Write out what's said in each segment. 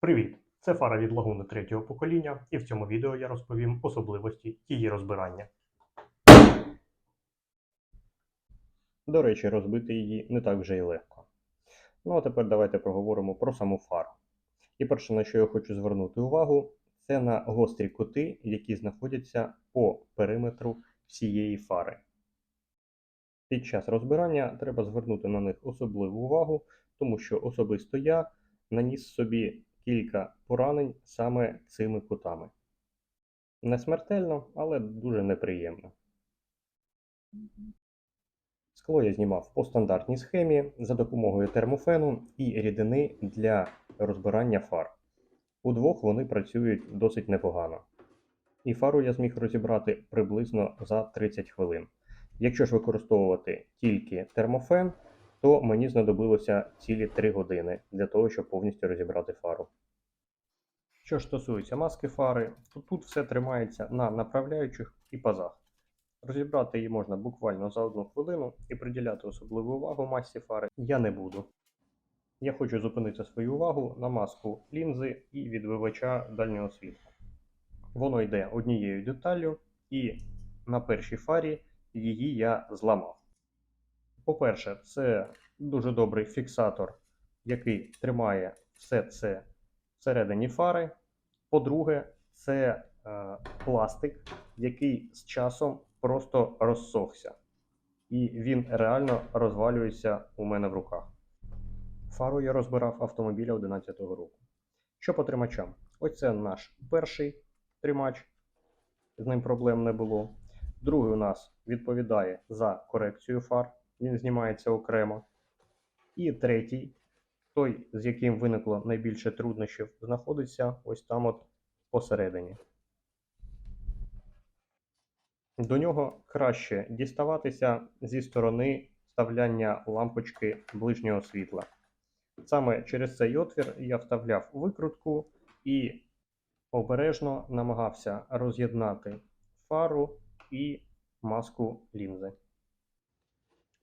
Привіт! Це фара від лагуни третього покоління, і в цьому відео я розповім особливості її розбирання. До речі, розбити її не так вже й легко. Ну а тепер давайте поговоримо про саму фару. І перше, на що я хочу звернути увагу, це на гострі кути, які знаходяться по периметру всієї фари. Під час розбирання треба звернути на них особливу увагу, тому що особисто я наніс собі кілька поранень саме цими кутами. Не смертельно, але дуже неприємно. Скло я знімав по стандартній схемі за допомогою термофену і рідини для розбирання фар. Удвох вони працюють досить непогано. І фару я зміг розібрати приблизно за 30 хвилин. Якщо ж використовувати тільки термофен, то мені знадобилося цілі 3 години для того, щоб повністю розібрати фару. Що ж стосується маски фари, то тут все тримається на направляючих і пазах. Розібрати її можна буквально за одну хвилину і приділяти особливу увагу масці фари я не буду. Я хочу зупинити свою увагу на маску лінзи і відбивача дальнього світла. Воно йде однією деталлю, і на першій фарі її я зламав. По-перше, це дуже добрий фіксатор, який тримає все це всередині фари. По-друге, це е, пластик, який з часом просто розсохся. І він реально розвалюється у мене в руках. Фару я розбирав автомобіля 11-го року. Що по тримачам? Ось це наш перший тримач, з ним проблем не було. Другий у нас відповідає за корекцію фар, він знімається окремо. І третій, той, з яким виникло найбільше труднощів, знаходиться ось там от посередині. До нього краще діставатися зі сторони вставляння лампочки ближнього світла. Саме через цей отвір я вставляв викрутку і обережно намагався роз'єднати фару і маску лінзи.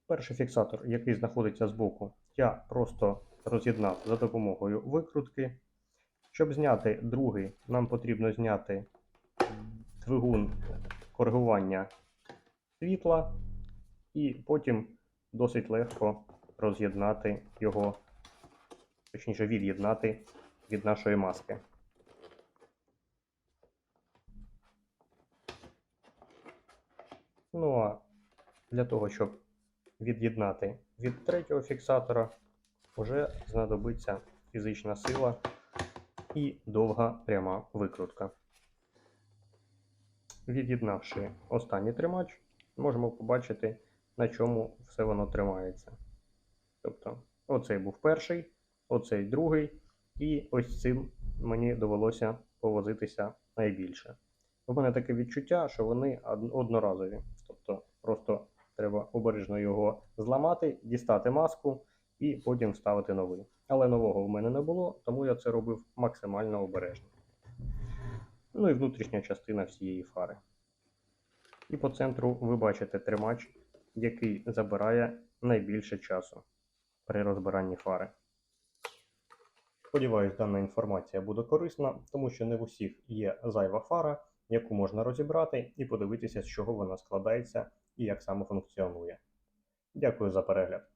Перший фіксатор, який знаходиться збоку, я просто роз'єднав за допомогою викрутки. Щоб зняти другий, нам потрібно зняти двигун коригування світла, і потім досить легко роз'єднати його, точніше від'єднати від нашої маски. Ну а для того, щоб від'єднати від третього фіксатора, вже знадобиться фізична сила і довга пряма викрутка. Від'єднавши останній тримач, можемо побачити, на чому все воно тримається. Тобто, оцей був перший, оцей другий, і ось цим мені довелося повозитися найбільше. У мене таке відчуття, що вони одноразові. Тобто, просто треба обережно його зламати, дістати маску і потім вставити новий. Але нового в мене не було, тому я це робив максимально обережно. Ну і внутрішня частина всієї фари. І по центру ви бачите тримач, який забирає найбільше часу при розбиранні фари. Сподіваюсь, дана інформація буде корисна, тому що не в усіх є зайва фара, яку можна розібрати і подивитися, з чого вона складається і як саме функціонує. Дякую за перегляд.